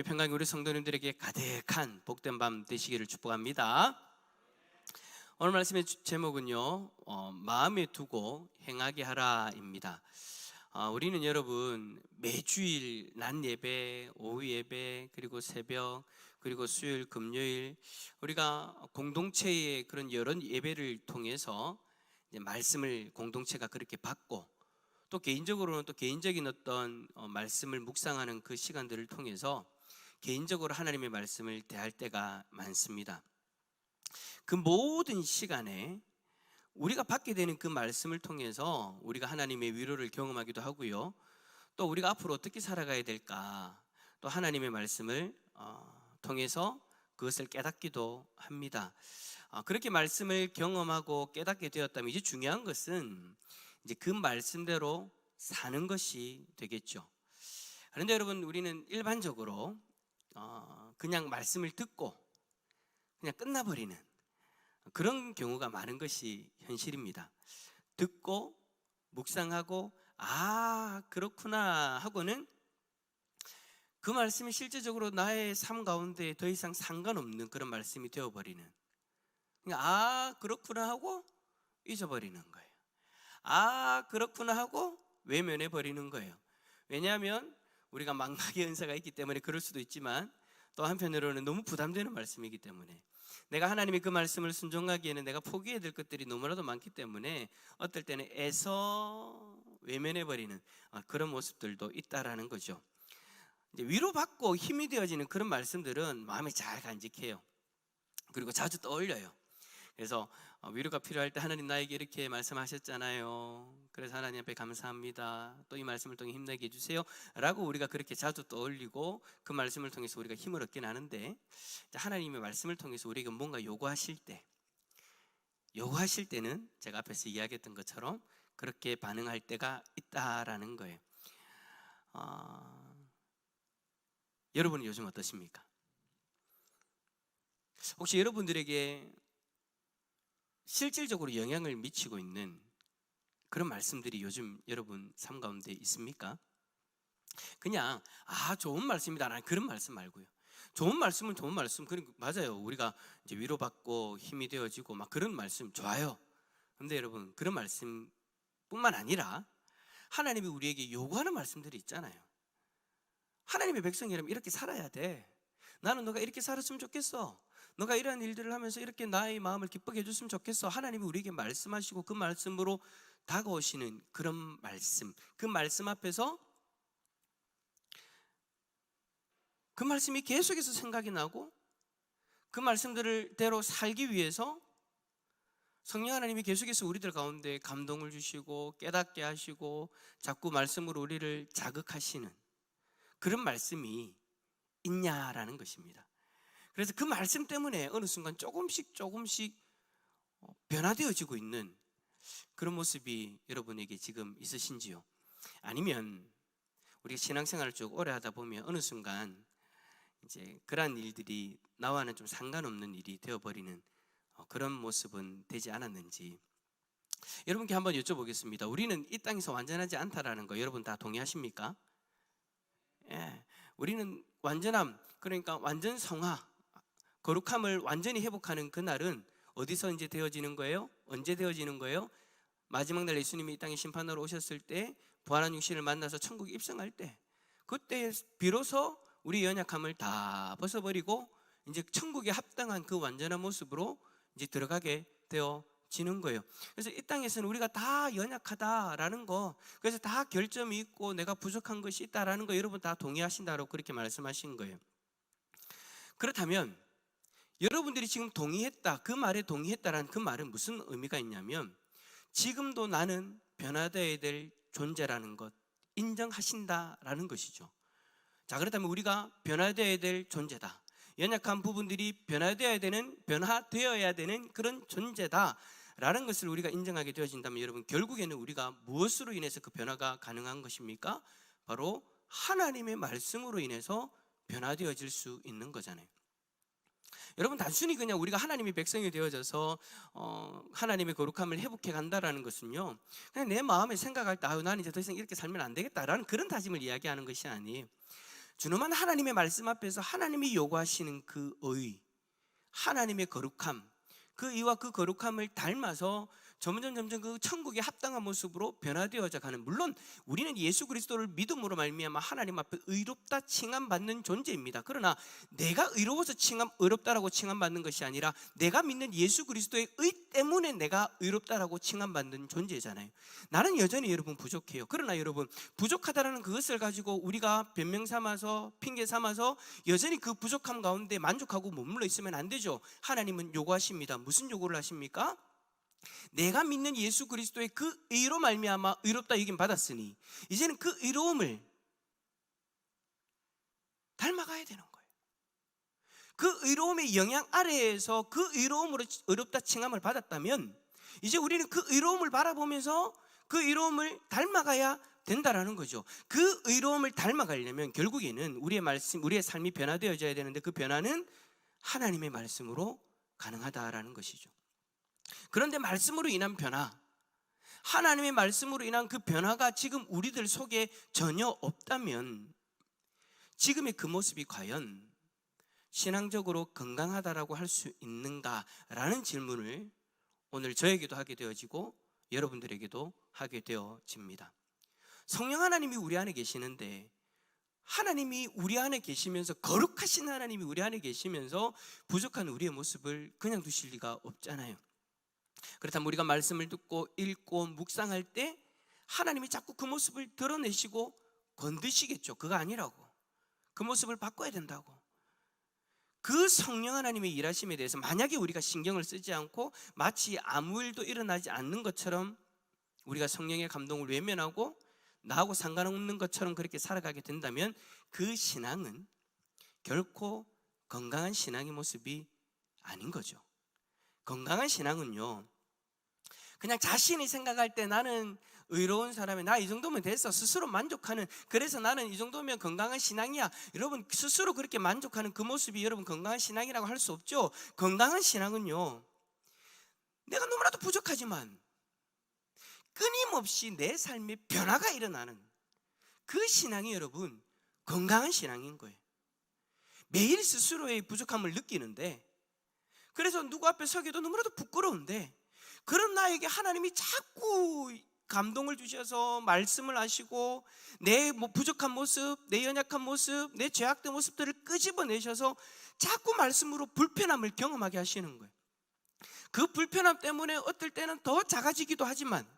평강 우리 성도님들에게 가득한 복된 밤 되시기를 축복합니다. 오늘 말씀의 주- 제목은요, 어, 마음에 두고 행하게 하라입니다. 어, 우리는 여러분 매주일 낮 예배, 오후 예배, 그리고 새벽, 그리고 수요일, 금요일 우리가 공동체의 그런 여러 예배를 통해서 말씀을 공동체가 그렇게 받고 또 개인적으로는 또 개인적인 어떤 어, 말씀을 묵상하는 그 시간들을 통해서 개인적으로 하나님의 말씀을 대할 때가 많습니다. 그 모든 시간에 우리가 받게 되는 그 말씀을 통해서 우리가 하나님의 위로를 경험하기도 하고요. 또 우리가 앞으로 어떻게 살아가야 될까? 또 하나님의 말씀을 어, 통해서 그것을 깨닫기도 합니다. 어, 그렇게 말씀을 경험하고 깨닫게 되었다면 이제 중요한 것은 이제 그 말씀대로 사는 것이 되겠죠. 그런데 여러분 우리는 일반적으로 어, 그냥 말씀을 듣고 그냥 끝나버리는 그런 경우가 많은 것이 현실입니다. 듣고 묵상하고 아 그렇구나 하고는 그 말씀이 실제적으로 나의 삶 가운데 더 이상 상관없는 그런 말씀이 되어버리는 아 그렇구나 하고 잊어버리는 거예요. 아 그렇구나 하고 외면해 버리는 거예요. 왜냐하면 우리가 망각의 은사가 있기 때문에 그럴 수도 있지만 또 한편으로는 너무 부담되는 말씀이기 때문에 내가 하나님의 그 말씀을 순종하기에는 내가 포기해야 될 것들이 너무나도 많기 때문에 어떨 때는 애서 외면해 버리는 아, 그런 모습들도 있다라는 거죠. 위로받고 힘이 되어지는 그런 말씀들은 마음에 잘 간직해요. 그리고 자주 떠올려요. 그래서 어, 위로가 필요할 때 하나님 나에게 이렇게 말씀하셨잖아요. 그래서 하나님 앞에 감사합니다. 또 이 말씀을 통해 힘내게 해주세요. 라고 우리가 그렇게 자주 떠올리고 그 말씀을 통해서 우리가 힘을 얻긴 하는데 하나님의 말씀을 통해서 우리가 뭔가 요구하실 때 요구하실 때는 제가 앞에서 이야기했던 것처럼 그렇게 반응할 때가 있다라는 거예요. 어, 여러분은 요즘 어떠십니까? 혹시 여러분들에게 실질적으로 영향을 미치고 있는 그런 말씀들이 요즘 여러분 삶 가운데 있습니까? 그냥 아 좋은 말씀이다라는 그런 말씀 말고요. 좋은 말씀은 좋은 말씀. 그 맞아요. 우리가 이제 위로받고 힘이 되어지고 막 그런 말씀 좋아요. 근데 여러분 그런 말씀뿐만 아니라 하나님이 우리에게 요구하는 말씀들이 있잖아요. 하나님의 백성이라면 이렇게 살아야 돼. 나는 너가 이렇게 살았으면 좋겠어. 너가 이러한 일들을 하면서 이렇게 나의 마음을 기쁘게 해줬으면 좋겠어. 하나님이 우리에게 말씀하시고 그 말씀으로 다가오시는 그런 말씀. 그 말씀 앞에서 그 말씀이 계속해서 생각이 나고 그 말씀들을 대로 살기 위해서 성령 하나님이 계속해서 우리들 가운데 감동을 주시고 깨닫게 하시고 자꾸 말씀으로 우리를 자극하시는 그런 말씀이 있냐라는 것입니다. 그래서 그 말씀 때문에 어느 순간 조금씩 조금씩 어, 변화되어지고 있는 그런 모습이 여러분에게 지금 있으신지요? 아니면 우리가 신앙생활을 쭉 오래 하다 보면 어느 순간 이제 그러한 일들이 나와는 좀 상관없는 일이 되어버리는 어, 그런 모습은 되지 않았는지 여러분께 한번 여쭤보겠습니다. 우리는 이 땅에서 완전하지 않다라는 거 여러분 다 동의하십니까? 예, 우리는 완전함 그러니까 완전 성화 거룩함을 완전히 회복하는 그날은 어디서 이제 되어지는 거예요? 언제 되어지는 거예요? 마지막 날 예수님이 이 땅에 심판하러 오셨을 때 부활한 육신을 만나서 천국에 입성할 때 그때 비로소 우리 연약함을 다 벗어버리고 이제 천국에 합당한 그 완전한 모습으로 이제 들어가게 되어지는 거예요. 그래서 이 땅에서는 우리가 다 연약하다라는 거, 그래서 다 결점이 있고 내가 부족한 것이 있다라는 거 여러분 다 동의하신다고 그렇게 말씀하신 거예요. 그렇다면 여러분들이 지금 동의했다, 그 말에 동의했다라는 그 말은 무슨 의미가 있냐면 지금도 나는 변화되어야 될 존재라는 것 인정하신다라는 것이죠. 자, 그렇다면 우리가 변화되어야 될 존재다. 연약한 부분들이 변화되어야 되는, 변화되어야 되는 그런 존재다. 라는 것을 우리가 인정하게 되어진다면 여러분, 결국에는 우리가 무엇으로 인해서 그 변화가 가능한 것입니까? 바로 하나님의 말씀으로 인해서 변화되어질 수 있는 거잖아요. 여러분 단순히 그냥 우리가 하나님의 백성이 되어져서 어, 하나님의 거룩함을 회복해 간다라는 것은요 그냥 내 마음에 생각할 때 아유 나는 이제 더 이상 이렇게 살면 안 되겠다라는 그런 다짐을 이야기하는 것이 아니에요. 준엄한 하나님의 말씀 앞에서 하나님이 요구하시는 그 의, 하나님의 거룩함, 그 의와 그 거룩함을 닮아서 점점 점점 그 천국에 합당한 모습으로 변화되어져 가는 물론 우리는 예수 그리스도를 믿음으로 말미암아 하나님 앞에 의롭다 칭함 받는 존재입니다. 그러나 내가 의로워서 칭함 의롭다라고 칭함 받는 것이 아니라 내가 믿는 예수 그리스도의 의 때문에 내가 의롭다라고 칭함 받는 존재잖아요. 나는 여전히 여러분 부족해요. 그러나 여러분 부족하다라는 그것을 가지고 우리가 변명 삼아서 핑계 삼아서 여전히 그 부족함 가운데 만족하고 머물러 있으면 안 되죠. 하나님은 요구하십니다. 무슨 요구를 하십니까? 내가 믿는 예수 그리스도의 그 의로 말미암아 의롭다 여김 받았으니 이제는 그 의로움을 닮아가야 되는 거예요. 그 의로움의 영향 아래에서 그 의로움으로 의롭다 칭함을 받았다면 이제 우리는 그 의로움을 바라보면서 그 의로움을 닮아가야 된다라는 거죠. 그 의로움을 닮아가려면 결국에는 우리의 말씀, 우리의 삶이 변화되어져야 되는데 그 변화는 하나님의 말씀으로 가능하다라는 것이죠. 그런데 말씀으로 인한 변화, 하나님의 말씀으로 인한 그 변화가 지금 우리들 속에 전혀 없다면 지금의 그 모습이 과연 신앙적으로 건강하다라고 할 수 있는가라는 질문을 오늘 저에게도 하게 되어지고 여러분들에게도 하게 되어집니다. 성령 하나님이 우리 안에 계시는데 하나님이 우리 안에 계시면서 거룩하신 하나님이 우리 안에 계시면서 부족한 우리의 모습을 그냥 두실 리가 없잖아요. 그렇다면 우리가 말씀을 듣고 읽고 묵상할 때 하나님이 자꾸 그 모습을 드러내시고 건드시겠죠. 그거 아니라고. 그 모습을 바꿔야 된다고. 그 성령 하나님의 일하심에 대해서 만약에 우리가 신경을 쓰지 않고 마치 아무 일도 일어나지 않는 것처럼 우리가 성령의 감동을 외면하고 나하고 상관없는 것처럼 그렇게 살아가게 된다면 그 신앙은 결코 건강한 신앙의 모습이 아닌 거죠. 건강한 신앙은요, 그냥 자신이 생각할 때 나는 의로운 사람이 나 이 정도면 됐어. 스스로 만족하는. 그래서 나는 이 정도면 건강한 신앙이야. 여러분 스스로 그렇게 만족하는 그 모습이 여러분 건강한 신앙이라고 할 수 없죠? 건강한 신앙은요 내가 너무나도 부족하지만 끊임없이 내 삶에 변화가 일어나는 그 신앙이 여러분 건강한 신앙인 거예요. 매일 스스로의 부족함을 느끼는데 그래서 누구 앞에 서기도 너무나도 부끄러운데 그런 나에게 하나님이 자꾸 감동을 주셔서 말씀을 하시고 내뭐 부족한 모습, 내 연약한 모습, 내 죄악된 모습들을 끄집어내셔서 자꾸 말씀으로 불편함을 경험하게 하시는 거예요. 그 불편함 때문에 어떨 때는 더 작아지기도 하지만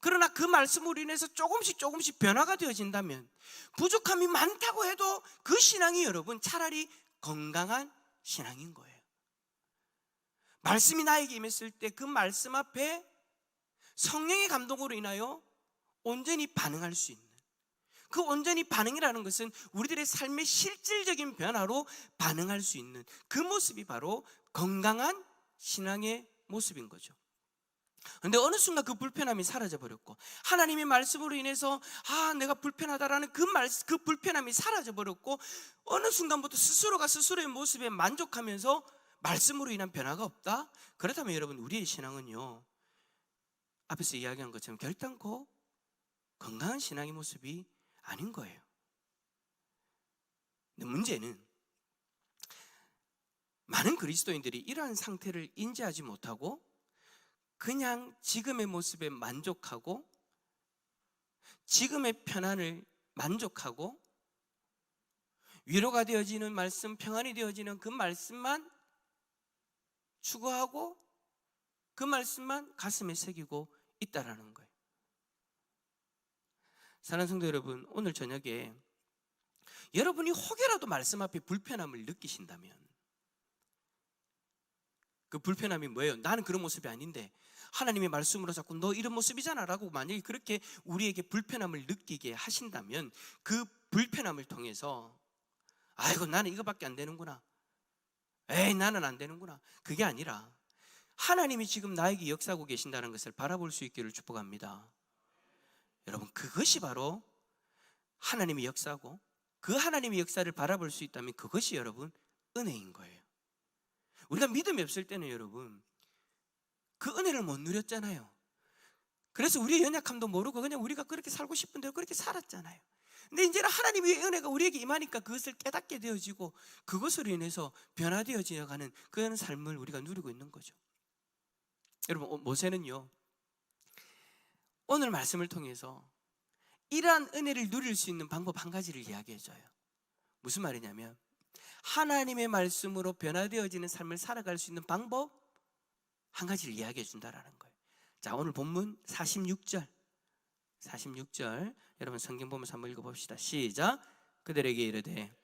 그러나 그 말씀으로 인해서 조금씩 조금씩 변화가 되어진다면 부족함이 많다고 해도 그 신앙이 여러분 차라리 건강한 신앙인 거예요. 말씀이 나에게 임했을 때 그 말씀 앞에 성령의 감동으로 인하여 온전히 반응할 수 있는 그 온전히 반응이라는 것은 우리들의 삶의 실질적인 변화로 반응할 수 있는 그 모습이 바로 건강한 신앙의 모습인 거죠. 근데 어느 순간 그 불편함이 사라져 버렸고 하나님의 말씀으로 인해서 아 내가 불편하다라는 그 말 그 불편함이 사라져 버렸고 어느 순간부터 스스로가 스스로의 모습에 만족하면서 말씀으로 인한 변화가 없다? 그렇다면 여러분 우리의 신앙은요 앞에서 이야기한 것처럼 결단코 건강한 신앙의 모습이 아닌 거예요. 근데 문제는 많은 그리스도인들이 이러한 상태를 인지하지 못하고 그냥 지금의 모습에 만족하고 지금의 편안을 만족하고 위로가 되어지는 말씀, 평안이 되어지는 그 말씀만 추구하고 그 말씀만 가슴에 새기고 있다라는 거예요. 사랑하는 성도 여러분, 오늘 저녁에 여러분이 혹여라도 말씀 앞에 불편함을 느끼신다면 그 불편함이 뭐예요? 나는 그런 모습이 아닌데 하나님의 말씀으로 자꾸 너 이런 모습이잖아 라고 만약에 그렇게 우리에게 불편함을 느끼게 하신다면 그 불편함을 통해서 아이고 나는 이거밖에 안 되는구나 에이 나는 안 되는구나 그게 아니라 하나님이 지금 나에게 역사하고 계신다는 것을 바라볼 수 있기를 축복합니다 여러분 그것이 바로 하나님의 역사고 그 하나님의 역사를 바라볼 수 있다면 그것이 여러분 은혜인 거예요 우리가 믿음이 없을 때는 여러분 그 은혜를 못 누렸잖아요. 그래서 우리의 연약함도 모르고 그냥 우리가 그렇게 살고 싶은 대로 그렇게 살았잖아요. 근데 이제는 하나님의 은혜가 우리에게 임하니까 그것을 깨닫게 되어지고 그것으로 인해서 변화되어져 가는 그런 삶을 우리가 누리고 있는 거죠. 여러분 어, 모세는요. 오늘 말씀을 통해서 이러한 은혜를 누릴 수 있는 방법 한 가지를 이야기해 줘요. 무슨 말이냐면 하나님의 말씀으로 변화되어지는 삶을 살아갈 수 있는 방법 한 가지를 이야기해 준다라는 거예요. 자, 오늘 본문 46절. 46절. 여러분 성경 보면서 한번 읽어 봅시다. 시작. 그들에게 이르되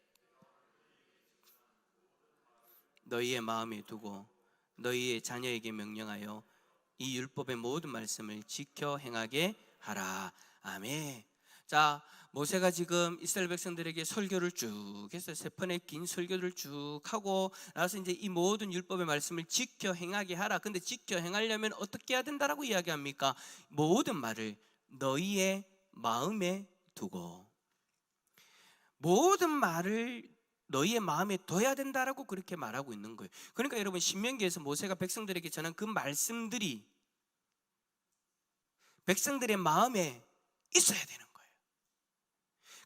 너희의 마음에 두고 너희의 자녀에게 명령하여 이 율법의 모든 말씀을 지켜 행하게 하라. 아멘. 자, 모세가 지금 이스라엘 백성들에게 설교를 쭉 했어요. 세 편의 긴 설교를 쭉 하고 나서 이제 이 모든 율법의 말씀을 지켜 행하게 하라. 근데 지켜 행하려면 어떻게 해야 된다라고 이야기합니까? 모든 말을 너희의 마음에 두고 모든 말을 너희의 마음에 둬야 된다라고 그렇게 말하고 있는 거예요. 그러니까 여러분 신명기에서 모세가 백성들에게 전한 그 말씀들이 백성들의 마음에 있어야 되는 거예요.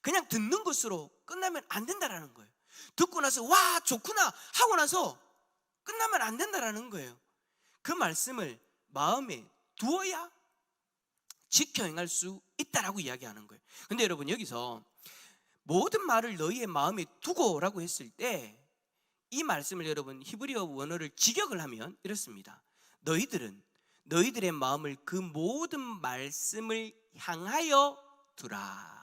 그냥 듣는 것으로 끝나면 안 된다라는 거예요. 듣고 나서 와 좋구나 하고 나서 끝나면 안 된다라는 거예요. 그 말씀을 마음에 두어야 지켜 행할 수 있다라고 이야기하는 거예요. 근데 여러분 여기서 모든 말을 너희의 마음에 두고라고 했을 때 이 말씀을 여러분 히브리어 원어를 직역을 하면 이렇습니다. 너희들은 너희들의 마음을 그 모든 말씀을 향하여 두라.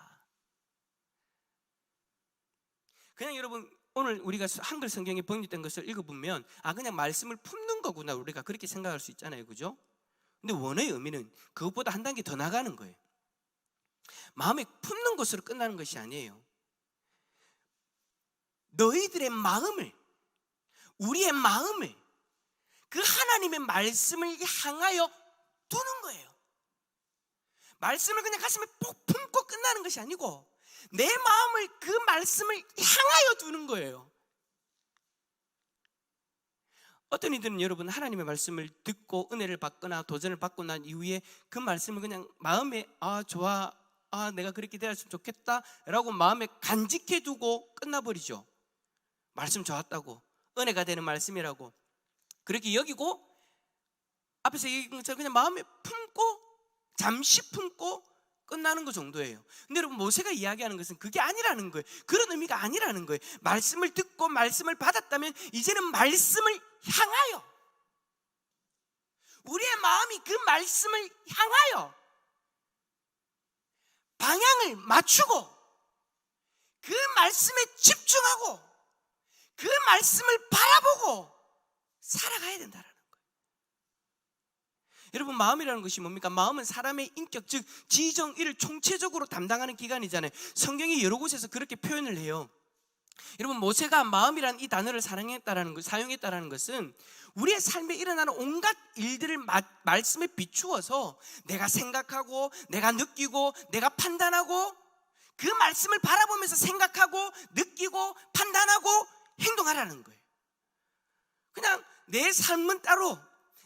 그냥 여러분 오늘 우리가 한글 성경에 번역된 것을 읽어보면 아 그냥 말씀을 품는 거구나 우리가 그렇게 생각할 수 있잖아요, 그죠? 근데 원어의 의미는 그것보다 한 단계 더 나가는 거예요. 마음에 품는 것으로 끝나는 것이 아니에요. 너희들의 마음을 우리의 마음을 그 하나님의 말씀을 향하여 두는 거예요. 말씀을 그냥 가슴에 꼭 품고 끝나는 것이 아니고 내 마음을 그 말씀을 향하여 두는 거예요. 어떤 이들은 여러분 하나님의 말씀을 듣고 은혜를 받거나 도전을 받고 난 이후에 그 말씀을 그냥 마음에 아 좋아 아 내가 그렇게 되었으면 좋겠다라고 마음에 간직해 두고 끝나버리죠. 말씀 좋았다고 은혜가 되는 말씀이라고 그렇게 여기고 앞에서 얘기한 것처럼 그냥 마음에 품고 잠시 품고 끝나는 것 정도예요. 근데 여러분 모세가 이야기하는 것은 그게 아니라는 거예요. 그런 의미가 아니라는 거예요. 말씀을 듣고 말씀을 받았다면 이제는 말씀을 향하여 우리의 마음이 그 말씀을 향하여 방향을 맞추고 그 말씀에 집중하고 그 말씀을 바라보고 살아가야 된다라는 거예요. 여러분 마음이라는 것이 뭡니까? 마음은 사람의 인격 즉 지정의를 총체적으로 담당하는 기관이잖아요. 성경이 여러 곳에서 그렇게 표현을 해요. 여러분 모세가 마음이라는 이 단어를 사용했다라는 것, 사용했다라는 것은 우리의 삶에 일어나는 온갖 일들을 마, 말씀에 비추어서 내가 생각하고 내가 느끼고 내가 판단하고 그 말씀을 바라보면서 생각하고 느끼고 판단하고 행동하라는 거예요. 그냥 내 삶은 따로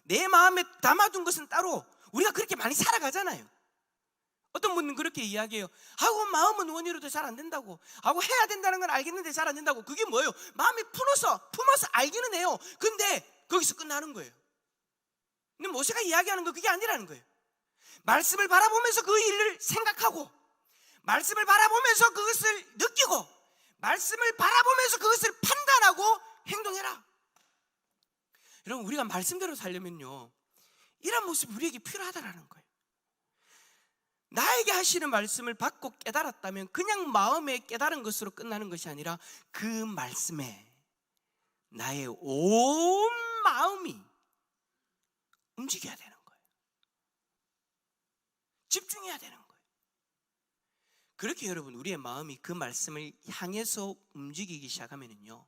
내 마음에 담아둔 것은 따로 우리가 그렇게 많이 살아가잖아요. 어떤 분은 그렇게 이야기해요. 하고 마음은 원이로도 잘 안 된다고. 하고 해야 된다는 건 알겠는데 잘 안 된다고. 그게 뭐예요? 마음이 품어서 품어서 알기는 해요. 근데 거기서 끝나는 거예요. 근데 모세가 이야기하는 건 그게 아니라는 거예요. 말씀을 바라보면서 그 일을 생각하고 말씀을 바라보면서 그것을 느끼고 말씀을 바라보면서 그것을 판단하고 행동해라. 여러분 우리가 말씀대로 살려면요. 이런 모습이 우리에게 필요하다라는 거예요. 나에게 하시는 말씀을 받고 깨달았다면 그냥 마음에 깨달은 것으로 끝나는 것이 아니라 그 말씀에 나의 온 마음이 움직여야 되는 거예요. 집중해야 되는 거예요. 그렇게 여러분 우리의 마음이 그 말씀을 향해서 움직이기 시작하면은요.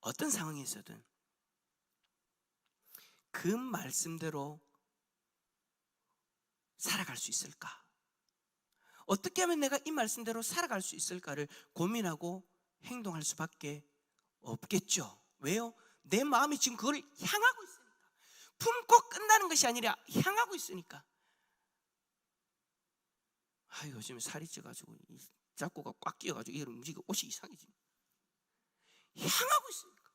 어떤 상황에서든 그 말씀대로 살아갈 수 있을까? 어떻게 하면 내가 이 말씀대로 살아갈 수 있을까를 고민하고 행동할 수밖에 없겠죠. 왜요? 내 마음이 지금 그걸 향하고 있으니까. 품고 끝나는 것이 아니라 향하고 있으니까. 아, 요즘 살이 쪄가지고 잡고가 꽉 끼어가지고 이걸 움직이고 옷이 이상해지. 향하고 있으니까.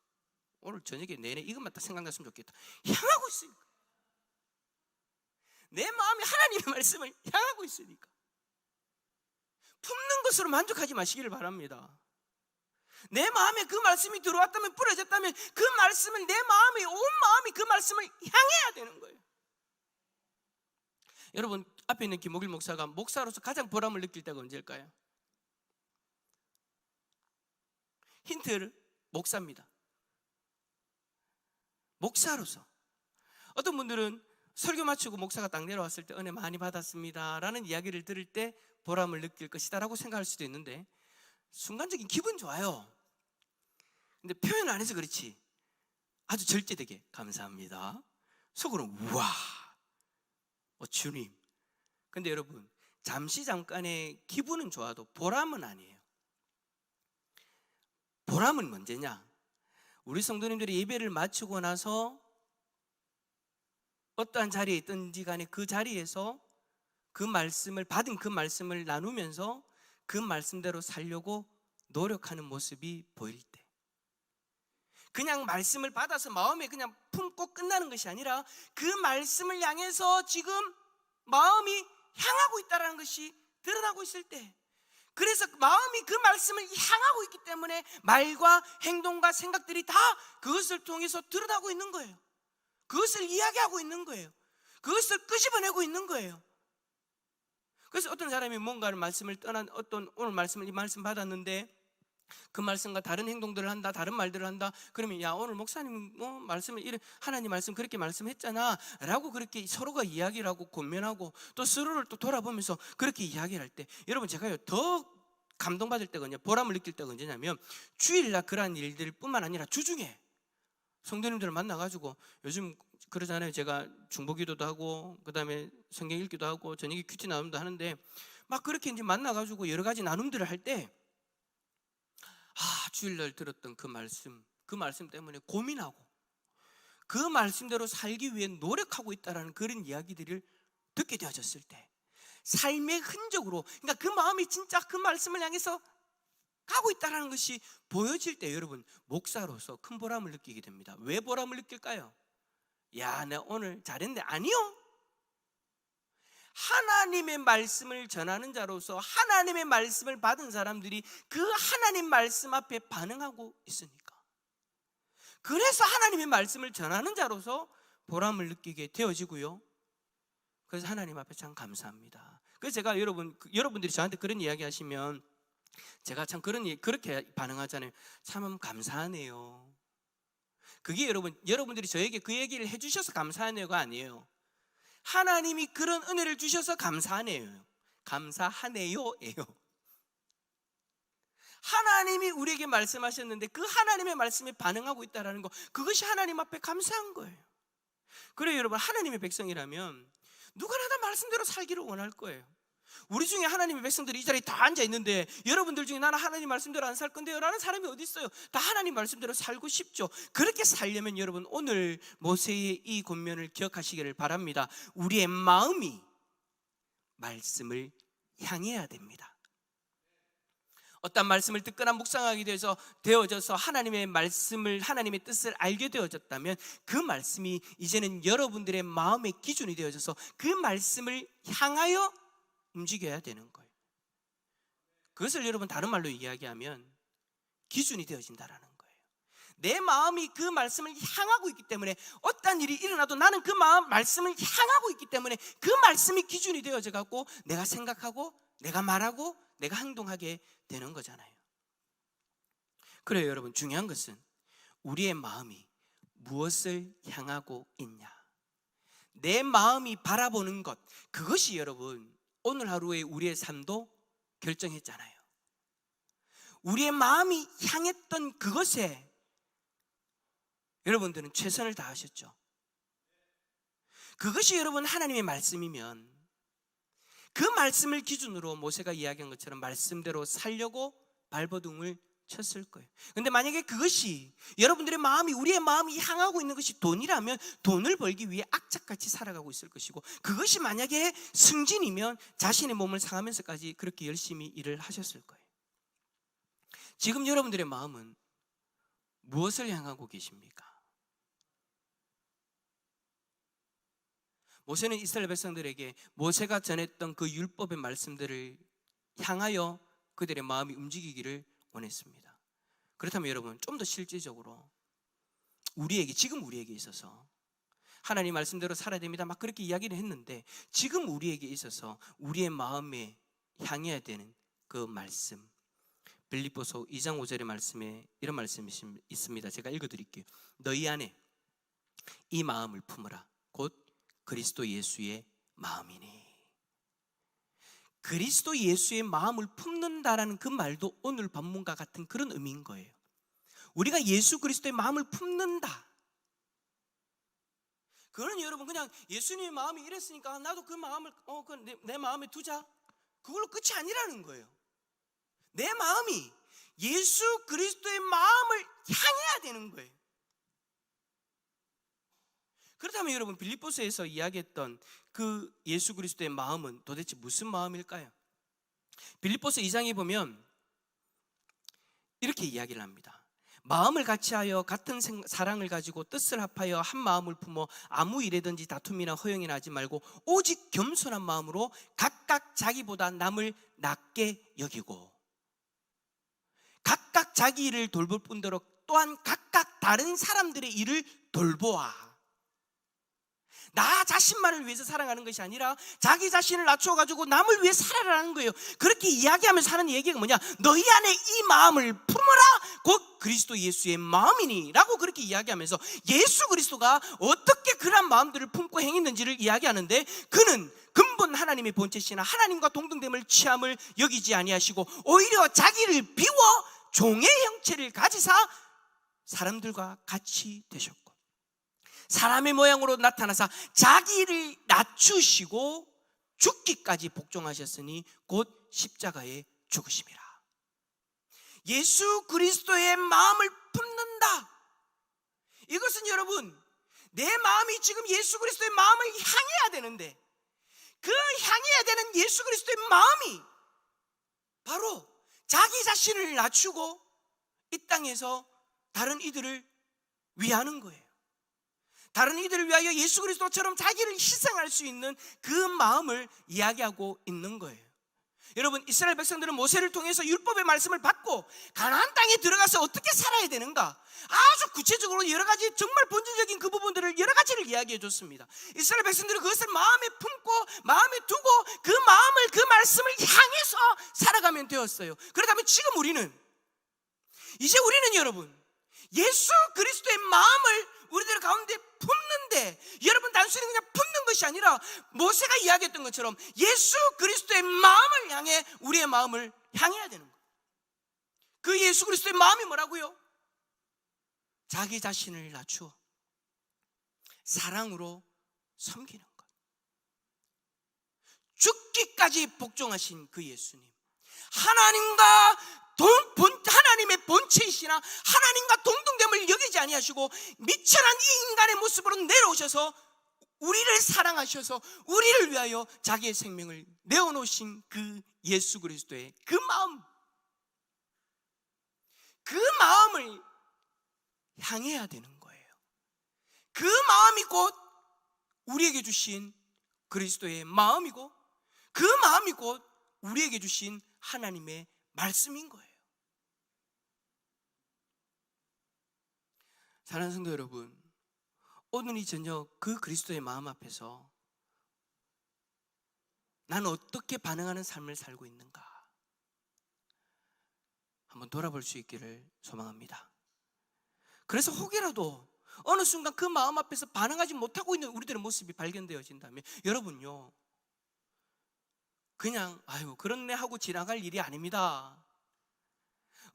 오늘 저녁에 내내 이것만 딱 생각났으면 좋겠다. 향하고 있으니까. 내 마음이 하나님의 말씀을 향하고 있으니까. 품는 것으로 만족하지 마시기를 바랍니다. 내 마음에 그 말씀이 들어왔다면 뿌려졌다면 그 말씀을 내 마음이 온 마음이 그 말씀을 향해야 되는 거예요. 여러분 앞에 있는 김목일 목사가 목사로서 가장 보람을 느낄 때가 언제일까요? 힌트를 목사입니다. 목사로서 어떤 분들은 설교 마치고 목사가 딱 내려왔을 때 은혜 많이 받았습니다 라는 이야기를 들을 때 보람을 느낄 것이다 라고 생각할 수도 있는데 순간적인 기분 좋아요. 근데 표현 안 해서 그렇지 아주 절제되게 감사합니다. 속으로는 우와, 어, 주님. 근데 여러분 잠시 잠깐의 기분은 좋아도 보람은 아니에요. 보람은 문제냐? 우리 성도님들이 예배를 마치고 나서 어떠한 자리에 있든지 간에 그 자리에서 그 말씀을 받은 그 말씀을 나누면서 그 말씀대로 살려고 노력하는 모습이 보일 때 그냥 말씀을 받아서 마음에 그냥 품고 끝나는 것이 아니라 그 말씀을 향해서 지금 마음이 향하고 있다는 것이 드러나고 있을 때 그래서 마음이 그 말씀을 향하고 있기 때문에 말과 행동과 생각들이 다 그것을 통해서 드러나고 있는 거예요. 그것을 이야기하고 있는 거예요. 그것을 끄집어내고 있는 거예요. 그래서 어떤 사람이 뭔가를 말씀을 떠난 어떤 오늘 말씀을 이 말씀 받았는데 그 말씀과 다른 행동들을 한다, 다른 말들을 한다. 그러면 야 오늘 목사님 뭐 말씀을 이래 하나님 말씀 그렇게 말씀했잖아라고 그렇게 서로가 이야기를 하고 권면하고 또 서로를 또 돌아보면서 그렇게 이야기를 할 때 여러분 제가요 더 감동받을 때가 언제 보람을 느낄 때가 언제냐면 주일날 그러한 일들뿐만 아니라 주중에 성도님들을 만나가지고 요즘 그러잖아요. 제가 중보기도도 하고 그다음에 성경 읽기도 하고 저녁에 큐티 나눔도 하는데 막 그렇게 이제 만나가지고 여러 가지 나눔들을 할 때 아, 주일날 들었던 그 말씀, 그 말씀 때문에 고민하고 그 말씀대로 살기 위해 노력하고 있다라는 그런 이야기들을 듣게 되어졌을 때 삶의 흔적으로 그러니까 그 마음이 진짜 그 말씀을 향해서 가고 있다라는 것이 보여질 때 여러분 목사로서 큰 보람을 느끼게 됩니다. 왜 보람을 느낄까요? 야, 내가 오늘 잘했네. 아니요. 하나님의 말씀을 전하는 자로서 하나님의 말씀을 받은 사람들이 그 하나님 말씀 앞에 반응하고 있으니까. 그래서 하나님의 말씀을 전하는 자로서 보람을 느끼게 되어지고요. 그래서 하나님 앞에 참 감사합니다. 그래서 제가 여러분 여러분들이 저한테 그런 이야기 하시면 제가 참 그런 예- 그렇게 반응하잖아요. 참 감사하네요. 그게 여러분 여러분들이 저에게 그 얘기를 해주셔서 감사하네요가 아니에요. 하나님이 그런 은혜를 주셔서 감사하네요. 감사하네요예요. 하나님이 우리에게 말씀하셨는데 그 하나님의 말씀에 반응하고 있다라는 거 그것이 하나님 앞에 감사한 거예요. 그래요 여러분 하나님의 백성이라면 누구나 다 말씀대로 살기를 원할 거예요. 우리 중에 하나님의 백성들이 이 자리에 다 앉아 있는데 여러분들 중에 나는 하나님 말씀대로 안 살 건데요 라는 사람이 어디 있어요? 다 하나님 말씀대로 살고 싶죠. 그렇게 살려면 여러분 오늘 모세의 이 권면을 기억하시기를 바랍니다. 우리의 마음이 말씀을 향해야 됩니다. 어떤 말씀을 듣거나 묵상하게 되어서 되어져서 하나님의 말씀을 하나님의 뜻을 알게 되어졌다면 그 말씀이 이제는 여러분들의 마음의 기준이 되어져서 그 말씀을 향하여 움직여야 되는 거예요. 그것을 여러분 다른 말로 이야기하면 기준이 되어진다라는 거예요. 내 마음이 그 말씀을 향하고 있기 때문에 어떤 일이 일어나도 나는 그 마음 말씀을 향하고 있기 때문에 그 말씀이 기준이 되어져 갖고 내가 생각하고 내가 말하고 내가 행동하게 되는 거잖아요. 그래요, 여러분. 중요한 것은 우리의 마음이 무엇을 향하고 있냐. 내 마음이 바라보는 것, 그것이 여러분, 오늘 하루의 우리의 삶도 결정했잖아요. 우리의 마음이 향했던 그것에 여러분들은 최선을 다하셨죠. 그것이 여러분 하나님의 말씀이면 그 말씀을 기준으로 모세가 이야기한 것처럼 말씀대로 살려고 발버둥을 쳤을 거예요. 근데 만약에 그것이 여러분들의 마음이 우리의 마음이 향하고 있는 것이 돈이라면 돈을 벌기 위해 악착같이 살아가고 있을 것이고 그것이 만약에 승진이면 자신의 몸을 상하면서까지 그렇게 열심히 일을 하셨을 거예요. 지금 여러분들의 마음은 무엇을 향하고 계십니까? 모세는 이스라엘 백성들에게 모세가 전했던 그 율법의 말씀들을 향하여 그들의 마음이 움직이기를 원했습니다. 그렇다면 여러분 좀 더 실제적으로 우리에게 지금 우리에게 있어서 하나님 말씀대로 살아야 됩니다. 막 그렇게 이야기를 했는데 지금 우리에게 있어서 우리의 마음에 향해야 되는 그 말씀 빌립보서 2장 5절의 말씀에 이런 말씀이 있습니다. 제가 읽어 드릴게요. 너희 안에 이 마음을 품으라. 곧 그리스도 예수의 마음이니. 그리스도 예수의 마음을 품는다라는 그 말도 오늘 본문과 같은 그런 의미인 거예요. 우리가 예수 그리스도의 마음을 품는다. 그거는 여러분 그냥 예수님의 마음이 이랬으니까 나도 그 마음을 어내 내 마음에 두자. 그걸로 끝이 아니라는 거예요. 내 마음이 예수 그리스도의 마음을 향해야 되는 거예요. 그렇다면 여러분 빌립보서에서 이야기했던 그 예수 그리스도의 마음은 도대체 무슨 마음일까요? 빌립보서 2장에 보면 이렇게 이야기를 합니다. 마음을 같이하여 같은 사랑을 가지고 뜻을 합하여 한 마음을 품어 아무 일에든지 다툼이나 허용이나 하지 말고 오직 겸손한 마음으로 각각 자기보다 남을 낮게 여기고 각각 자기 일을 돌볼 뿐더러 또한 각각 다른 사람들의 일을 돌보아 나 자신만을 위해서 살아가는 것이 아니라 자기 자신을 낮춰가지고 남을 위해 살아라는 거예요. 그렇게 이야기하면서 하는 얘기가 뭐냐? 너희 안에 이 마음을 품어라! 곧 그리스도 예수의 마음이니. 라고 그렇게 이야기하면서 예수 그리스도가 어떻게 그런 마음들을 품고 행했는지를 이야기하는데 그는 근본 하나님의 본체시나 하나님과 동등됨을 취함을 여기지 아니하시고 오히려 자기를 비워 종의 형체를 가지사 사람들과 같이 되셨고 사람의 모양으로 나타나사 자기를 낮추시고 죽기까지 복종하셨으니 곧 십자가에 죽으심이라. 예수 그리스도의 마음을 품는다. 이것은 여러분, 내 마음이 지금 예수 그리스도의 마음을 향해야 되는데, 그 향해야 되는 예수 그리스도의 마음이 바로 자기 자신을 낮추고 이 땅에서 다른 이들을 위하는 거예요. 다른 이들을 위하여 예수 그리스도처럼 자기를 희생할 수 있는 그 마음을 이야기하고 있는 거예요. 여러분 이스라엘 백성들은 모세를 통해서 율법의 말씀을 받고 가나안 땅에 들어가서 어떻게 살아야 되는가 아주 구체적으로 여러 가지 정말 본질적인 그 부분들을 여러 가지를 이야기해 줬습니다. 이스라엘 백성들은 그것을 마음에 품고 마음에 두고 그 마음을 그 말씀을 향해서 살아가면 되었어요. 그렇다면 지금 우리는 이제 우리는 여러분 예수 그리스도의 마음을 우리들 가운데 품는데 여러분 단순히 그냥 품는 것이 아니라 모세가 이야기했던 것처럼 예수 그리스도의 마음을 향해 우리의 마음을 향해야 되는 거예요. 그 예수 그리스도의 마음이 뭐라고요? 자기 자신을 낮추어 사랑으로 섬기는 것. 죽기까지 복종하신 그 예수님. 하나님과 돈, 본, 하나님의 본체이시나 하나님과 동등됨을 여기지 아니하시고 미천한 이 인간의 모습으로 내려오셔서 우리를 사랑하셔서 우리를 위하여 자기의 생명을 내어놓으신 그 예수 그리스도의 그 마음 그 마음을 향해야 되는 거예요 그 마음이 곧 우리에게 주신 그리스도의 마음이고 그 마음이 곧 우리에게 주신 하나님의 말씀인 거예요. 사랑하는 성도 여러분, 오늘 이 저녁 그 그리스도의 마음 앞에서 나는 어떻게 반응하는 삶을 살고 있는가? 한번 돌아볼 수 있기를 소망합니다. 그래서 혹이라도 어느 순간 그 마음 앞에서 반응하지 못하고 있는 우리들의 모습이 발견되어진다면 여러분요, 그냥 아유 그렇네 하고 지나갈 일이 아닙니다.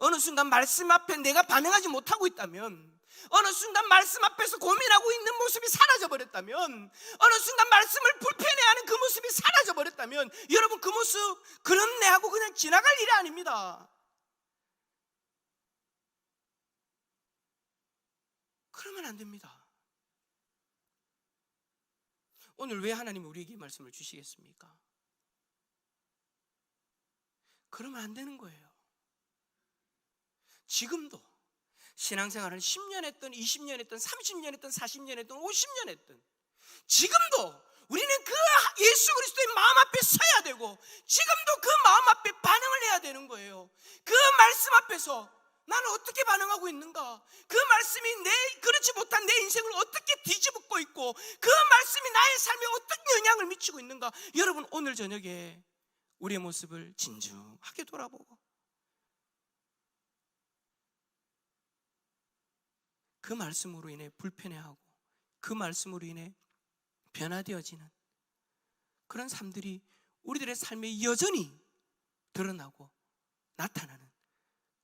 어느 순간 말씀 앞에 내가 반응하지 못하고 있다면 어느 순간 말씀 앞에서 고민하고 있는 모습이 사라져 버렸다면 어느 순간 말씀을 불편해하는 그 모습이 사라져 버렸다면 여러분 그 모습 그럼 내 하고 그냥 지나갈 일이 아닙니다. 그러면 안 됩니다. 오늘 왜 하나님이 우리에게 말씀을 주시겠습니까? 그러면 안 되는 거예요. 지금도 신앙생활을 10년 했든 20년 했든 30년 했든 40년 했든 50년 했든 지금도 우리는 그 예수 그리스도의 마음 앞에 서야 되고 지금도 그 마음 앞에 반응을 해야 되는 거예요. 그 말씀 앞에서 나는 어떻게 반응하고 있는가? 그 말씀이 내 그렇지 못한 내 인생을 어떻게 뒤집고 있고 그 말씀이 나의 삶에 어떤 영향을 미치고 있는가? 여러분 오늘 저녁에 우리의 모습을 진중하게 돌아보고 그 말씀으로 인해 불편해하고 그 말씀으로 인해 변화되어지는 그런 삶들이 우리들의 삶에 여전히 드러나고 나타나는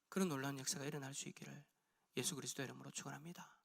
그런 놀라운 역사가 일어날 수 있기를 예수 그리스도 이름으로 축원합니다.